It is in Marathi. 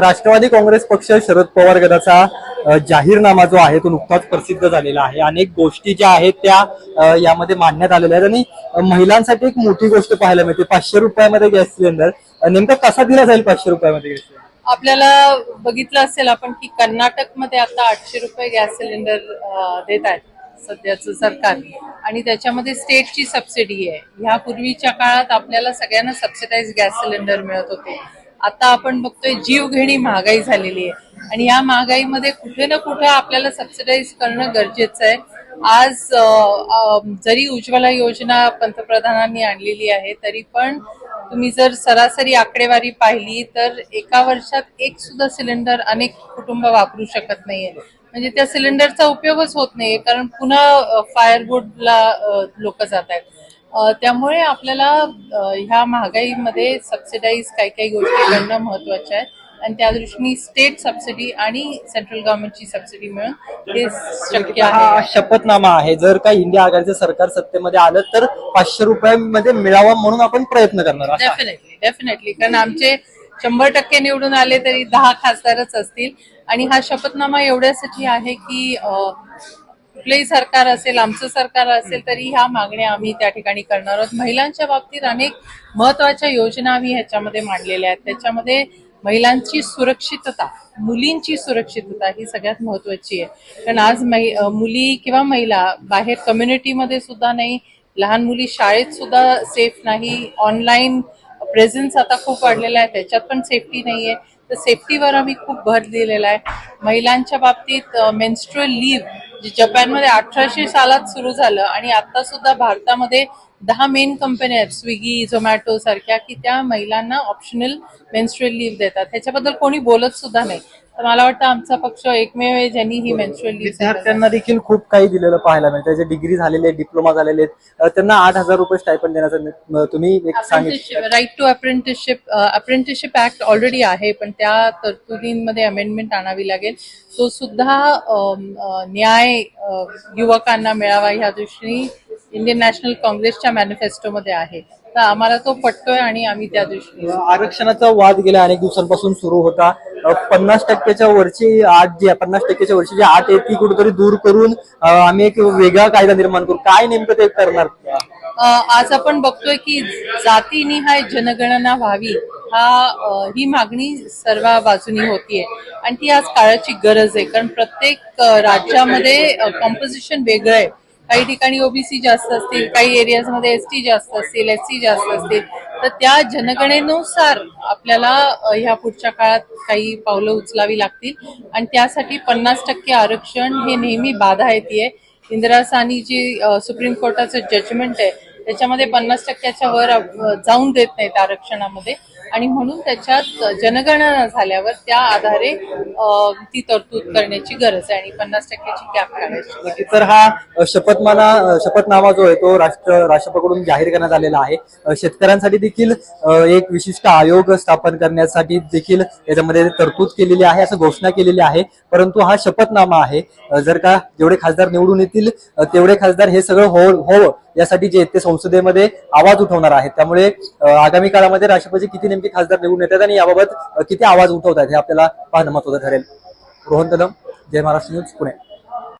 राष्ट्रवादी काँग्रेस पक्ष शरद पवार गटाचा जाहीरनामा जो आहे तो नुकताच प्रसिद्ध झालेला आहे. अनेक गोष्टी ज्या आहेत त्या यामध्ये मांडण्यात आलेल्या आहेत. आणि महिलांसाठी एक मोठी गोष्ट पाहायला मिळते. पाचशे रुपयामध्ये गॅस सिलेंडर. नेमका कसा दिला जाईल पाचशे रुपयामध्ये गॅस सिलेंडर? आपल्याला बघितलं असेल आपण की कर्नाटकमध्ये आता आठशे रुपये गॅस सिलेंडर देत आहेत सध्याचं सरकार. आणि त्याच्यामध्ये स्टेटची सबसिडी आहे. ह्या पूर्वीच्या काळात आपल्याला सगळ्यांना सबसिडाईज गॅस सिलेंडर मिळत होते. आता आपण बघतोय जीवघेणी महागाई झालेली आहे. आणि या महागाईमध्ये कुठे ना कुठे आपल्याला सबसिडाईज करणं गरजेचं आहे. आज जरी उज्ज्वला योजना पंतप्रधानांनी आणलेली आहे तरी पण तुम्ही जर सरासरी आकडेवारी पाहिली तर एका वर्षात एक सुद्धा सिलेंडर अनेक कुटुंब वापरू शकत नाहीये. म्हणजे त्या सिलेंडरचा उपयोगच होत नाहीये कारण पुन्हा फायरवूडला लोक जात आहेत त्यामुळे आपल्याला ह्या महागाईमध्ये सबसिडाईज काही काही गोष्टी करणं महत्त्वाच्या आहेत आणि त्या दृष्टीने स्टेट सबसिडी आणि सेंट्रल गव्हर्नमेंटची सबसिडी मिळून हे शक्य हा आहे. शपथनामा आहे. जर का इंडिया आघाडीचं सरकार सत्तेमध्ये आलं तर पाचशे रुपयामध्ये मिळावा म्हणून आपण प्रयत्न करणार. डेफिनेटली डेफिनेटली कारण आमचे शंभर टक्के निवडून आले तरी दहा खासदारच असतील. आणि हा शपथनामा एवढ्यासाठी आहे की अं, कुठलंही सरकार असेल आमचं सरकार असेल तरी ह्या मागण्या आम्ही त्या ठिकाणी करणार आहोत. महिलांच्या बाबतीत अनेक महत्त्वाच्या योजना आम्ही ह्याच्यामध्ये मांडलेल्या आहेत. त्याच्यामध्ये महिलांची सुरक्षितता मुलींची सुरक्षितता ही सगळ्यात महत्वाची आहे. कारण आज मुली किंवा महिला बाहेर कम्युनिटीमध्ये सुद्धा नाही लहान मुली शाळेत सुद्धा सेफ नाही ऑनलाईन प्रेझेन्स आता खूप वाढलेला आहे त्याच्यात पण सेफ्टी नाही आहे तर सेफ्टीवर आम्ही खूप भर दिलेला आहे. महिलांच्या बाबतीत मेन्स्ट्रुअल लीव्ह जे जपानमध्ये अठराशे सालात सुरू झालं आणि आता सुद्धा भारतामध्ये दहा मेन कंपन्या आहेत स्विगी झोमॅटो सारख्या की त्या महिलांना ऑप्शनल मेन्स्ट्रुअल लीव्ह देतात. ह्याच्याबद्दल कोणी बोलत सुद्धा नाही. मला वाटतं आमचा पक्ष एकमेव आहे ज्यांनी ही मेन्स्ट्रुअल लिव्ह विद्यार्थ्यांना देखील खूप काही दिलेलं पाहायला मिळतं जे डिग्री झालेले आहेत डिप्लोमा झालेले आहेत त्यांना आठ हजार रुपये स्टायपन देण्याचं तुम्ही एक सांगितलं. Right to apprenticeship apprenticeship act already आहे पण त्या तरतुदींमध्ये अमेंडमेंट आणावी लागेल. तो सुद्धा न्याय युवकांना मिळावा ह्या दृष्टीने इंडियन नॅशनल काँग्रेसच्या मॅनिफेस्टोमध्ये आहे. तर आम्हाला तो पटतोय आणि आम्ही त्या दृष्टीने आरक्षणाचा वाद गेल्या अनेक दिवसांपासून सुरू होता. पन्नास टक्क्याच्या वरची आठ जी पन्नास टक्क्याच्या वरची जी आठ आहे ती कुठेतरी दूर करून आम्ही एक वेगळा कायदा निर्माण करू. काय नेमकं ते करणार? आज आपण बघतोय की जातीनिहाय जनगणना व्हावी हा ही मागणी सर्व बाजूनी होतीये. आणि ती आज काळाची गरज आहे. कारण प्रत्येक राज्यामध्ये कॉम्पोजिशन वेगळं आहे. काही ठिकाणी ओबीसी जास्त असतील काही एरियाजमध्ये एस टी जास्त असतील एस सी जास्त असतील तर त्या जनगणनेनुसार आपल्याला ह्या पुढच्या काळात काही पावलं उचलावी लागतील. आणि त्यासाठी पन्नास टक्के आरक्षण हे नेहमी बाधा येते इंदिरा सानी जी सुप्रीम कोर्टाचं जजमेंट आहे. त्याच्यामध्ये पन्नास टक्क्याच्या वर जाऊन देत नाहीत आरक्षणामध्ये. आणि म्हणून त्याच्यात जनगणना झाल्यावर त्या आधारे ती तरतूद करण्याची गरज आहे आणि पन्नास टक्क्याची कॅप काढायची. तर हा शपथमाला शपथमाना शपथनामा जो आहे तो राष्ट्र राष्ट्रपकडून जाहीर करण्यात आलेला आहे. शेतकऱ्यांसाठी देखील एक विशिष्ट आयोग स्थापन करण्यासाठी देखील याच्यामध्ये तरतूद केलेली आहे असं घोषणा केलेली आहे. परंतु हा शपथनामा आहे. जर का जेवढे खासदार निवडून येतील तेवढे खासदार हे सगळं हो होवं यासाठी जे ते संसदेमध्ये आवाज उठवणार आहेत. त्यामुळे आगामी काळामध्ये राष्ट्रपती किती नेमके खासदार निवडून येतात आणि याबाबत किती आवाज उठवतात हे आपल्याला पाहणं महत्वाचं ठरेल. रोहन कदम जय महाराष्ट्र न्यूज पुणे.